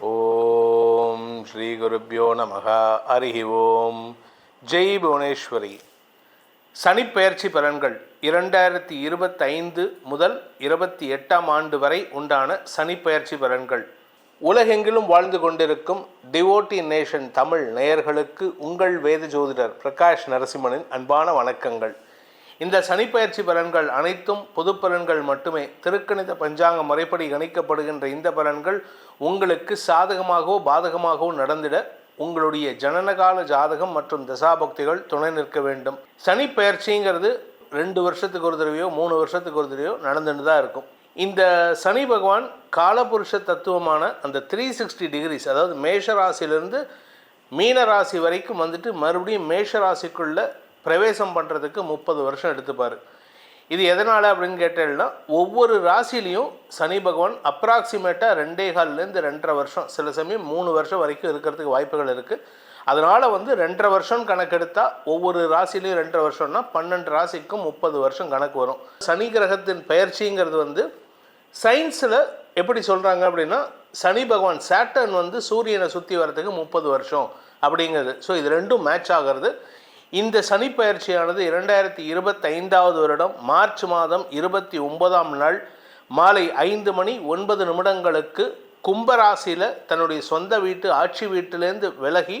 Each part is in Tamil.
ஓம் ஸ்ரீ குருப்பியோ நமகா அரிஹி ஓம். ஜெய் புவனேஸ்வரி. சனிப்பெயர்ச்சி பலன்கள். இரண்டாயிரத்தி இருபத்தைந்து முதல் இருபத்தி எட்டாம் ஆண்டு வரை உண்டான சனிப்பெயர்ச்சி பலன்கள். உலகெங்கிலும் வாழ்ந்து கொண்டிருக்கும் டிவோட்டி நேஷன் தமிழ் நேயர்களுக்கு உங்கள் வேத ஜோதிடர் பிரகாஷ் நரசிம்மனின் அன்பான வணக்கங்கள். இந்த சனிப்பெயர்ச்சி பலன்கள் அனைத்தும் பொது பலன்கள் மட்டுமே. திருக்கணித பஞ்சாங்க முறைப்படி கணிக்கப்படுகின்ற இந்த பலன்கள் உங்களுக்கு சாதகமாகவோ பாதகமாகவோ நடந்திட உங்களுடைய ஜனனகால ஜாதகம் மற்றும் தசாபக்திகள் துணை நிற்க வேண்டும். சனி பெயர்ச்சிங்கிறது ரெண்டு வருஷத்துக்கு ஒரு தடவையோ மூணு வருஷத்துக்கு ஒரு தடவையோ நடந்துட்டு தான் இருக்கும். இந்த சனி பகவான் காலபுருஷ தத்துவமான அந்த த்ரீ சிக்ஸ்டி டிகிரிஸ் அதாவது மேஷ ராசியிலிருந்து மீன ராசி வரைக்கும் வந்துட்டு மறுபடியும் மேஷ ராசிக்குள்ளே பிரவேசம் பண்ணுறதுக்கு முப்பது வருஷம் எடுத்துப்பார். இது எதனால் அப்படின்னு கேட்டேன்னா ஒவ்வொரு ராசிலையும் சனி பகவான் அப்ராக்சிமேட்டாக ரெண்டே கால்லேருந்து ரெண்டரை வருஷம் சில சமயம் மூணு வருஷம் வரைக்கும் இருக்கிறதுக்கு வாய்ப்புகள் இருக்குது அதனால் வந்து ரெண்டரை வருஷம் கணக்கெடுத்தால் ஒவ்வொரு ராசிலையும் ரெண்டரை வருஷம்னா பன்னெண்டு ராசிக்கும் முப்பது வருஷம் கணக்கு வரும். சனி கிரகத்தின் பெயர்ச்சிங்கிறது வந்து சயின்ஸில் எப்படி சொல்கிறாங்க அப்படின்னா சனி பகவான் சேட்டர்ன் வந்து சூரியனை சுற்றி வர்றதுக்கு முப்பது வருஷம் அப்படிங்கிறது. ஸோ இது ரெண்டும் மேட்ச் ஆகிறது. இந்த சனி பயிற்சியானது இரண்டாயிரத்தி இருபத்தைந்தாவது வருடம் மார்ச் மாதம் இருபத்தி ஒன்பதாம் நாள் மாலை ஐந்து மணி ஒன்பது நிமிடங்களுக்கு கும்பராசியில் தன்னுடைய சொந்த வீட்டு ஆட்சி வீட்டிலேருந்து விலகி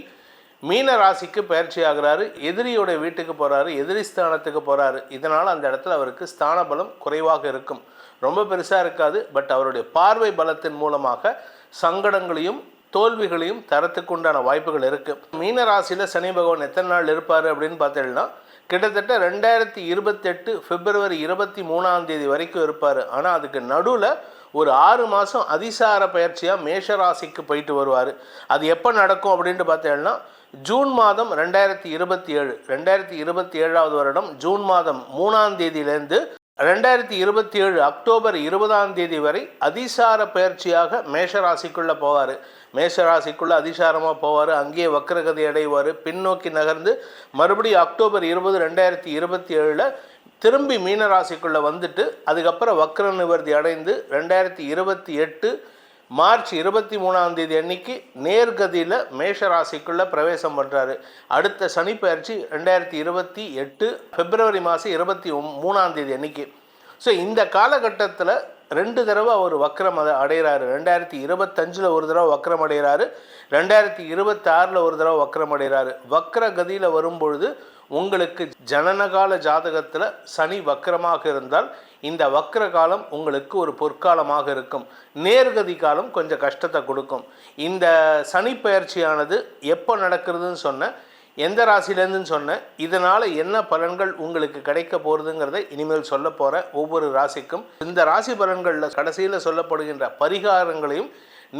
மீன ராசிக்கு பயிற்சி ஆகிறாரு எதிரியோட வீட்டுக்கு போகிறாரு எதிரி ஸ்தானத்துக்கு போகிறாரு இதனால் அந்த இடத்துல அவருக்கு ஸ்தான பலம் குறைவாக இருக்கும். ரொம்ப பெருசாக இருக்காது பட் அவருடைய பார்வை பலத்தின் மூலமாக சங்கடங்களையும் தோல்விகளையும் தரத்துக்கு உண்டான வாய்ப்புகள் இருக்குது மீன ராசியில் சனி பகவான் எத்தனை நாள் இருப்பார் அப்படின்னு பார்த்தீங்கன்னா கிட்டத்தட்ட ரெண்டாயிரத்தி இருபத்தெட்டு பிப்ரவரி இருபத்தி மூணாம் தேதி வரைக்கும் இருப்பார். ஆனால் அதுக்கு நடுவில் ஒரு ஆறு மாதம் அதிசார பயிற்சியாக மேஷ ராசிக்கு போயிட்டு வருவார். அது எப்போ நடக்கும் அப்படின்ட்டு பார்த்தீங்கன்னா ஜூன் மாதம் ரெண்டாயிரத்தி இருபத்தி ஏழு ரெண்டாயிரத்தி இருபத்தி ஏழாவது வருடம் ஜூன் மாதம் மூணாம் தேதியிலேருந்து ரெண்டாயிரத்தி இருபத்தி ஏழு அக்டோபர் இருபதாம் தேதி வரை அதிசார பயிற்சியாக மேஷராசிக்குள்ளே போவார். மேஷராசிக்குள்ளே அதிசாரமாக போவார் அங்கேயே வக்கரகதி அடைவார். பின்னோக்கி நகர்ந்து மறுபடியும் அக்டோபர் இருபது ரெண்டாயிரத்தி இருபத்தி ஏழில் திரும்பி மீனராசிக்குள்ளே வந்துட்டு அதுக்கப்புறம் வக்ர நிவர்த்தி அடைந்து ரெண்டாயிரத்தி இருபத்தி எட்டு மார்ச் இருபத்தி மூணாம் தேதி அன்னைக்கு நேர்கதியில் மேஷராசிக்குள்ளே பிரவேசம் பண்ணுறாரு அடுத்த சனி பயிற்சி ரெண்டாயிரத்தி இருபத்தி எட்டு பிப்ரவரி மாதம் இருபத்தி மூணாம் தேதி அன்னைக்கு. ஸோ இந்த காலகட்டத்தில் ரெண்டு தடவை அவர் வக்ரம் அதை அடைகிறாரு. ரெண்டாயிரத்தி இருபத்தஞ்சில் ஒரு தடவை வக்ரம் அடைகிறாரு. ரெண்டாயிரத்தி இருபத்தாறில் ஒரு தடவை வக்ரம் அடைகிறாரு. வக்ர கதியில் வரும்பொழுது உங்களுக்கு ஜனனகால ஜாதகத்தில் சனி வக்கரமாக இருந்தால் இந்த வக்ர காலம் உங்களுக்கு ஒரு பொற்காலமாக இருக்கும். நேர்கதி காலம் கொஞ்சம் கஷ்டத்தை கொடுக்கும். இந்த சனி பயிற்சியானது எப்போ நடக்கிறதுன்னு சொன்ன எந்த ராசிலேருந்துன்னு சொன்னேன். இதனால் என்ன பலன்கள் உங்களுக்கு கிடைக்க போகிறதுங்கிறத இனிமேல் சொல்ல போகிற ஒவ்வொரு ராசிக்கும். இந்த ராசி பலன்களில் கடைசியில் சொல்லப்படுகின்ற பரிகாரங்களையும்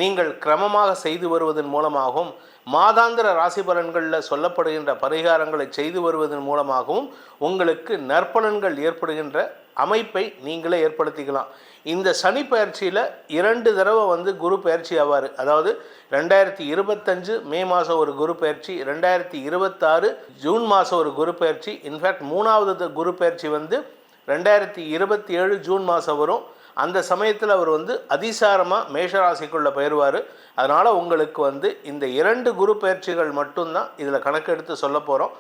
நீங்கள் கிரமமாக செய்து வருவதன் மூலமாகவும் மாதாந்திர ராசி பலன்களில் சொல்லப்படுகின்ற பரிகாரங்களை செய்து வருவதன் மூலமாகவும் உங்களுக்கு நற்பலன்கள் ஏற்படுகின்ற அமைப்பை நீங்களே ஏற்படுத்திக்கலாம். இந்த சனி பயிற்சியில் இரண்டு தடவை வந்து குரு பயிற்சி ஆவார். அதாவது ரெண்டாயிரத்தி இருபத்தஞ்சு மே மாதம் ஒரு குரு பயிற்சி ரெண்டாயிரத்தி இருபத்தாறு ஜூன் மாதம் ஒரு குரு பயிற்சி. இன்ஃபேக்ட் மூணாவது குரு பயிற்சி வந்து ரெண்டாயிரத்தி இருபத்தி ஏழு ஜூன் மாதம் வரும். அந்த சமயத்தில் அவர் வந்து அதிசாரமாக மேஷராசிக்குள்ளே பயிர்வார். அதனால் உங்களுக்கு வந்து இந்த இரண்டு குரு பயிற்சிகள் மட்டும்தான் இதில் கணக்கெடுத்து சொல்ல போகிறோம்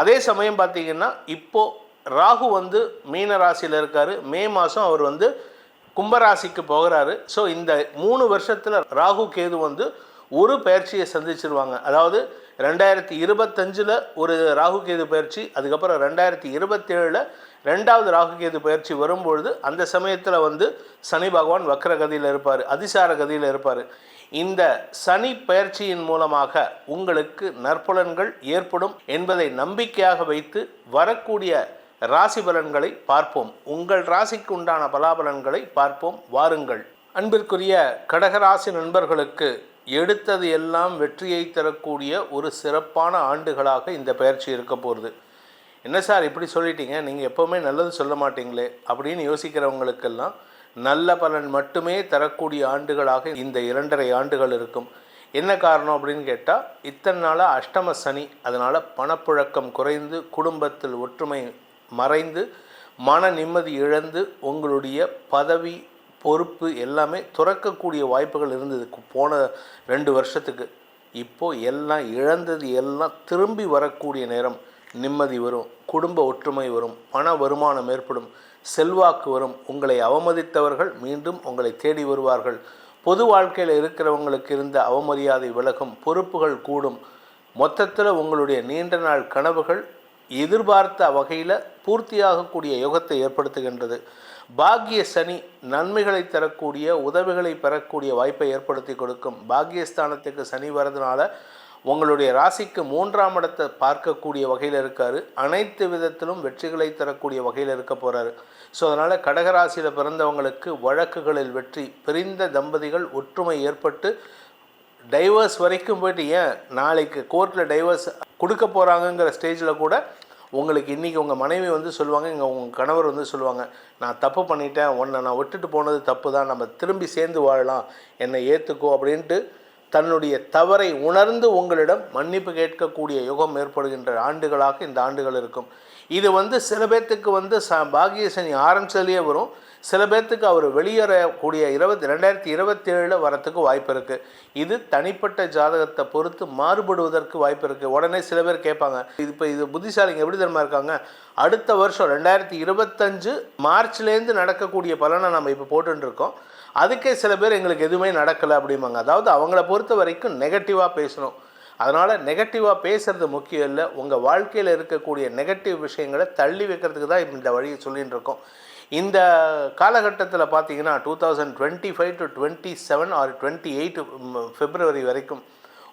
அதே சமயம் பார்த்தீங்கன்னா இப்போது ராகு வந்து மீன ராசியில் இருக்கார். மே மாதம் அவர் வந்து கும்பராசிக்கு போகிறாரு. ஸோ இந்த மூணு வருஷத்தில் ராகு கேது வந்து ஒரு பயிற்சியை சந்திச்சிருவாங்க. அதாவது ரெண்டாயிரத்தி இருபத்தஞ்சில் ஒரு ராகு கேது பயிற்சி அதுக்கப்புறம் ரெண்டாயிரத்தி இருபத்தேழில் ரெண்டாவது ராகு கேது பயிற்சி வரும்பொழுது அந்த சமயத்தில் வந்து சனி பகவான் வக்ரகதியில் இருப்பார் அதிசார கதியில் இருப்பார். இந்த சனி பயிற்சியின் மூலமாக உங்களுக்கு நற்பலன்கள் ஏற்படும் என்பதை நம்பிக்கையாக வைத்து வரக்கூடிய ராசி பலன்களை பார்ப்போம். உங்கள் ராசிக்கு உண்டான பலாபலன்களை பார்ப்போம். வாருங்கள். அன்பிற்குரிய கடகராசி நண்பர்களுக்கு எடுத்தது எல்லாம் வெற்றியை தரக்கூடிய ஒரு சிறப்பான ஆண்டுகளாக இந்த பயிற்சி இருக்க போகிறது என்ன சார் இப்படி சொல்லிட்டீங்க? நீங்கள் எப்போவுமே நல்லது சொல்ல மாட்டீங்களே? அப்படின்னு யோசிக்கிறவங்களுக்கெல்லாம் நல்ல பலன் மட்டுமே தரக்கூடிய ஆண்டுகளாக இந்த இரண்டரை ஆண்டுகள் இருக்கும். என்ன காரணம் அப்படின்னு கேட்டால் இத்தனை நாளாக அஷ்டம சனி அதனால் பணப்புழக்கம் குறைந்து குடும்பத்தில் ஒற்றுமை மறைந்து மன நிம்மதி இழந்து உங்களுடைய பதவி பொறுப்பு எல்லாமே துறக்கக்கூடிய வாய்ப்புகள் இருந்தது. போன ரெண்டு வருஷத்துக்கு. இப்போது எல்லாம் இழந்தது எல்லாம் திரும்பி வரக்கூடிய நேரம். நிம்மதி வரும் குடும்ப ஒற்றுமை வரும் பண வருமானம் ஏற்படும் செல்வாக்கு வரும். உங்களை அவமதித்தவர்கள் மீண்டும் உங்களை தேடி வருவார்கள். பொது வாழ்க்கையில் இருக்கிறவங்களுக்கு இருந்த அவமரியாதை விலகும் பொறுப்புகள் கூடும். மொத்தத்தில் உங்களுடைய நீண்ட நாள் கனவுகள் எதிர்பார்த்த வகையில் பூர்த்தியாகக்கூடிய யோகத்தை ஏற்படுத்துகின்றது. பாக்கிய சனி நன்மைகளை தரக்கூடிய உதவிகளை பெறக்கூடிய வாய்ப்பை ஏற்படுத்தி கொடுக்கும். பாக்கியஸ்தானத்துக்கு சனி வரதுனால உங்களுடைய ராசிக்கு மூன்றாம் இடத்தை பார்க்கக்கூடிய வகையில் இருக்காரு. அனைத்து விதத்திலும் வெற்றிகளை தரக்கூடிய வகையில் இருக்க போகிறாரு ஸோ அதனால் கடகராசியில் பிறந்தவங்களுக்கு வழக்குகளில் வெற்றி பிரிந்த தம்பதிகள் ஒற்றுமை ஏற்பட்டு டைவர்ஸ் வரைக்கும் போயிட்டு ஏன் நாளைக்கு கோர்ட்டில் டைவர்ஸ் கொடுக்க போகிறாங்கங்கிற ஸ்டேஜில் கூட உங்களுக்கு இன்றைக்கி உங்கள் மனைவி வந்து சொல்லுவாங்க இங்கே உங்கள் கணவர் வந்து சொல்லுவாங்க நான் தப்பு பண்ணிட்டேன் உன்னை நான் விட்டுட்டு போனது தப்பு தான் நம்ம திரும்பி சேர்ந்து வாழலாம் என்னை ஏற்றுக்கோ அப்படின்ட்டு தன்னுடைய தவறை உணர்ந்து உங்களிடம் மன்னிப்பு கேட்கக்கூடிய யுகம் ஏற்படுகின்ற ஆண்டுகளாக இந்த ஆண்டுகள் இருக்கும். இது வந்து சில பேர்த்துக்கு வந்து ச பாகிய சனி ஆரம்பிச்சதுலேயே வரும். சில பேர்த்துக்கு அவர் வெளியேறக்கூடிய இருபத்தி ரெண்டாயிரத்தி இருபத்தி ஏழில் வரத்துக்கு வாய்ப்பு இருக்குது இது தனிப்பட்ட ஜாதகத்தை பொறுத்து மாறுபடுவதற்கு வாய்ப்பு இருக்குது உடனே சில பேர் கேட்பாங்க இது இப்போ இது புத்திசாலிங்க எப்படி தெரியுமா இருக்காங்க? அடுத்த வருஷம் ரெண்டாயிரத்தி இருபத்தஞ்சு மார்ச்லேருந்து நடக்கக்கூடிய பலனை நம்ம இப்போ போட்டுருக்கோம் அதுக்கே சில பேர் எங்களுக்கு எதுவுமே நடக்கலை அப்படிம்பாங்க. அதாவது அவங்கள பொறுத்த வரைக்கும் நெகட்டிவாக பேசணும். அதனால் நெகட்டிவாக பேசுறது முக்கியம் இல்லை. உங்கள் வாழ்க்கையில் இருக்கக்கூடிய நெகட்டிவ் விஷயங்களை தள்ளி வைக்கிறதுக்கு தான் இந்த வழியை சொல்லிகிட்டு இருக்கோம் இந்த காலகட்டத்தில் பார்த்தீங்கன்னா two thousand twenty five to twenty seven or twenty eight பிப்ரவரி வரைக்கும்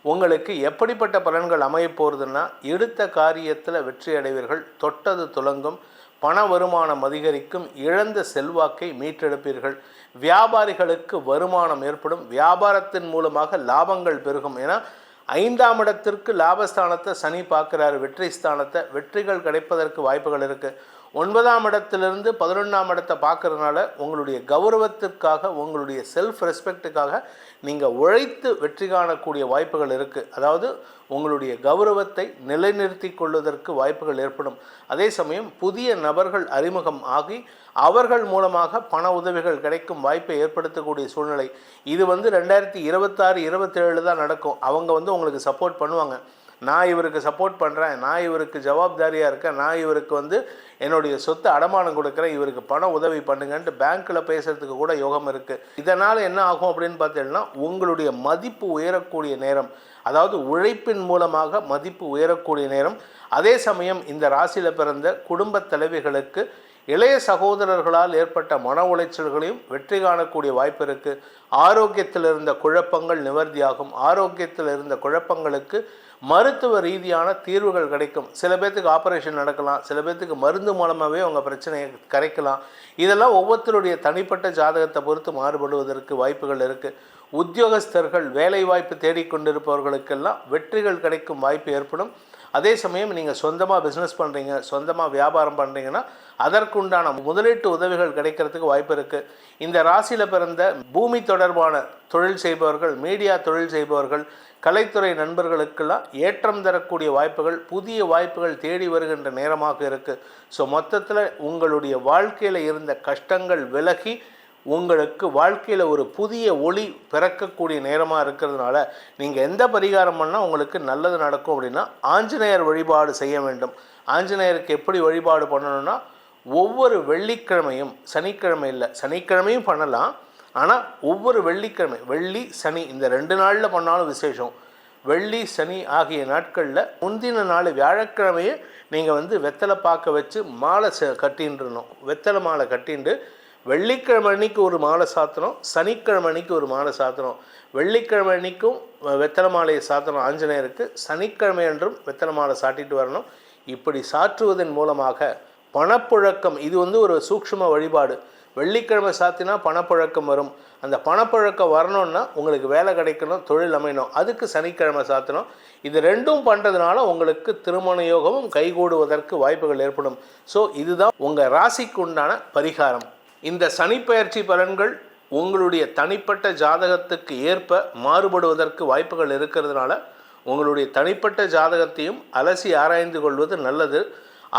உங்களுக்கு எப்படிப்பட்ட பலன்கள் அமையப்போகிறதுன்னா எடுத்த காரியத்தில் வெற்றி அடைவீர்கள் தொட்டது துலங்கும் பண வருமானம் அதிகரிக்கும் இழந்த செல்வாக்கை மீட்டெடுப்பீர்கள் வியாபாரிகளுக்கு வருமானம் ஏற்படும் வியாபாரத்தின் மூலமாக லாபங்கள் பெருகும். ஏன்னா ஐந்தாம் இடத்திற்கு லாபஸ்தானத்தை சனி பார்க்குறாரு வெற்றி ஸ்தானத்தை வெற்றிகள் கிடைப்பதற்கு வாய்ப்புகள் இருக்குது ஒன்பதாம் இடத்திலிருந்து பதினொன்றாம் இடத்தை பார்க்கறதுனால உங்களுடைய கௌரவத்திற்காக உங்களுடைய செல்ஃப் ரெஸ்பெக்ட்டுக்காக நீங்கள் உழைத்து வெற்றி காணக்கூடிய வாய்ப்புகள் இருக்குது அதாவது உங்களுடைய கௌரவத்தை நிலைநிறுத்தி கொள்வதற்கு வாய்ப்புகள் ஏற்படும். அதே சமயம் புதிய நபர்கள் அறிமுகம் ஆகி அவர்கள் மூலமாக பண உதவிகள் கிடைக்கும் வாய்ப்பை ஏற்படுத்தக்கூடிய சூழ்நிலை. இது வந்து ரெண்டாயிரத்தி இருபத்தாறு இருபத்தேழு தான் நடக்கும். அவங்க வந்து உங்களுக்கு சப்போர்ட் பண்ணுவாங்க. நான் இவருக்கு சப்போர்ட் பண்ணுறேன் நான் இவருக்கு ஜவாப்தாரியாக இருக்கேன் நான் இவருக்கு வந்து என்னுடைய சொத்து அடமானம் கொடுக்குறேன் இவருக்கு பண உதவி பண்ணுங்கன்ட்டு பேங்க்கில் பேசுகிறதுக்கு கூட யோகம் இருக்குது இதனால் என்ன ஆகும் அப்படின்னு பார்த்தீங்கன்னா உங்களுடைய மதிப்பு உயரக்கூடிய நேரம் அதாவது உழைப்பின் மூலமாக மதிப்பு உயரக்கூடிய நேரம் அதே சமயம் இந்த ராசியில் பிறந்த குடும்பத் தலைவிகளுக்கு இளைய சகோதரர்களால் ஏற்பட்ட மன உளைச்சல்களையும் வெற்றி காணக்கூடிய வாய்ப்பு இருக்குது ஆரோக்கியத்தில் இருந்த குழப்பங்கள் நிவர்த்தியாகும். ஆரோக்கியத்தில் இருந்த குழப்பங்களுக்கு மருத்துவ ரீதியான தீர்வுகள் கிடைக்கும். சில பேர்த்துக்கு ஆப்ரேஷன் நடக்கலாம். சில பேர்த்துக்கு மருந்து மூலமாகவே அவங்க பிரச்சனையை கரைக்கலாம். இதெல்லாம் ஒவ்வொருத்தருடைய தனிப்பட்ட ஜாதகத்தை பொறுத்து மாறுபடுவதற்கு வாய்ப்புகள் இருக்குது உத்தியோகஸ்தர்கள் வேலைவாய்ப்பு தேடிக்கொண்டிருப்பவர்களுக்கெல்லாம் வெற்றிகள் கிடைக்கும் வாய்ப்பு ஏற்படும். அதே சமயம் நீங்கள் சொந்தமாக பிஸ்னஸ் பண்ணுறீங்க சொந்தமாக வியாபாரம் பண்ணுறீங்கன்னா அதற்குண்டான முதலீட்டு உதவிகள் கிடைக்கிறதுக்கு வாய்ப்பு இருக்குது இந்த ராசியில் பிறந்த பூமி தொடர்பான தொழில் செய்பவர்கள் மீடியா தொழில் செய்பவர்கள் கலைத்துறை நண்பர்களுக்கெல்லாம் ஏற்றம் தரக்கூடிய வாய்ப்புகள் புதிய வாய்ப்புகள் தேடி வருகின்ற நேரமாக இருக்குது ஸோ மொத்தத்தில் உங்களுடைய வாழ்க்கையில் இருந்த கஷ்டங்கள் விலகி உங்களுக்கு வாழ்க்கையில் ஒரு புதிய ஒளி பிறக்கக்கூடிய நேரமாக இருக்கிறதுனால நீங்கள் எந்த பரிகாரம் பண்ணால் உங்களுக்கு நல்லது நடக்கும் அப்படின்னா ஆஞ்சநேயர் வழிபாடு செய்ய வேண்டும். ஆஞ்சநேயருக்கு எப்படி வழிபாடு பண்ணணும்னா ஒவ்வொரு வெள்ளிக்கிழமையும் சனிக்கிழமை இல்லை சனிக்கிழமையும் பண்ணலாம். ஆனால் ஒவ்வொரு வெள்ளிக்கிழமை வெள்ளி சனி இந்த ரெண்டு நாளில் பண்ணாலும் விசேஷம். வெள்ளி சனி ஆகிய நாட்களில் முந்தின நாள் வியாழக்கிழமையே நீங்கள் வந்து வெத்தலை பார்க்க வச்சு மாலை ச கட்டின்றணும். வெத்தலை மாலை கட்டிண்டு வெள்ளிக்கிழமை அன்னைக்கு ஒரு மாலை சாத்தணும் சனிக்கிழமை அன்னைக்கு ஒரு மாலை சாத்தணும் வெள்ளிக்கிழமை அன்னைக்கும் வெத்தலை மாலையை சாத்தணும் ஆஞ்சநேயருக்கு. சனிக்கிழமை அன்றும் வெத்தலை மாலை சாட்டிட்டு வரணும். இப்படி சாற்றுவதன் மூலமாக பணப்புழக்கம் இது வந்து ஒரு சூக்ஷ்ம வழிபாடு. வெள்ளிக்கிழமை சாத்தினா பணப்புழக்கம் வரும். அந்த பணப்புழக்கம் வரணும்னா உங்களுக்கு வேலை கிடைக்கணும் தொழில் அமையணும். அதுக்கு சனிக்கிழமை சாத்தணும் இது ரெண்டும் பண்ணுறதுனால உங்களுக்கு திருமண யோகமும் கைகூடுவதற்கு வாய்ப்புகள் ஏற்படும். ஸோ இதுதான் உங்கள் ராசிக்கு உண்டான பரிகாரம். இந்த சனிப்பெயர்ச்சி பலன்கள் உங்களுடைய தனிப்பட்ட ஜாதகத்துக்கு ஏற்ப மாறுபடுவதற்கு வாய்ப்புகள் இருக்கிறதுனால உங்களுடைய தனிப்பட்ட ஜாதகத்தையும் அலசி ஆராய்ந்து கொள்வது நல்லது.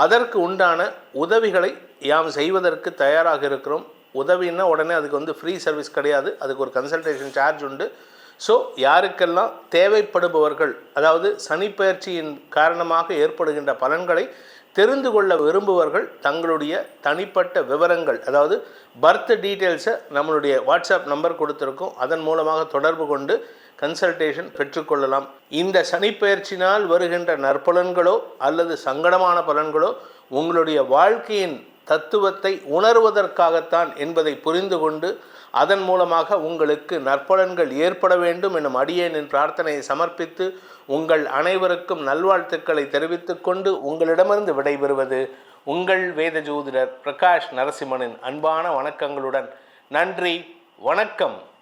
அதற்கு உண்டான உதவிகளை யாம் செய்வதற்கு தயாராக இருக்கிறோம். உதவின்னா உடனே அதுக்கு வந்து ஃப்ரீ சர்வீஸ் கிடையாது. அதுக்கு ஒரு கன்சல்டேஷன் சார்ஜ் உண்டு. ஸோ யாருக்கெல்லாம் தேவைப்படுபவர்கள் அதாவது சனிப்பெயர்ச்சியின் காரணமாக ஏற்படுகின்ற பலன்களை தெரிந்து கொள்ள விரும்புவர்கள் தங்களுடைய தனிப்பட்ட விவரங்கள் அதாவது பர்த் டீட்டெயில்ஸை நம்மளுடைய வாட்ஸ்அப் நம்பர் கொடுத்துருக்கோம். அதன் மூலமாக தொடர்பு கொண்டு கன்சல்டேஷன் பெற்றுக்கொள்ளலாம் இந்த சனிப்பெயர்ச்சினால் வருகின்ற நற்பலன்களோ அல்லது சங்கடமான பலன்களோ உங்களுடைய வாழ்க்கையின் தத்துவத்தை உணர்வதற்காகத்தான் என்பதை புரிந்து கொண்டு அதன் மூலமாக உங்களுக்கு நற்பலன்கள் ஏற்பட வேண்டும் எனும் அடியேனின் பிரார்த்தனையை சமர்ப்பித்து உங்கள் அனைவருக்கும் நல்வாழ்த்துக்களை தெரிவித்துக் கொண்டு உங்களிடமிருந்து விடைபெறுவது உங்கள் வேத ஜோதிடர் பிரகாஷ் நரசிம்மனின் அன்பான வணக்கங்களுடன். நன்றி வணக்கம்.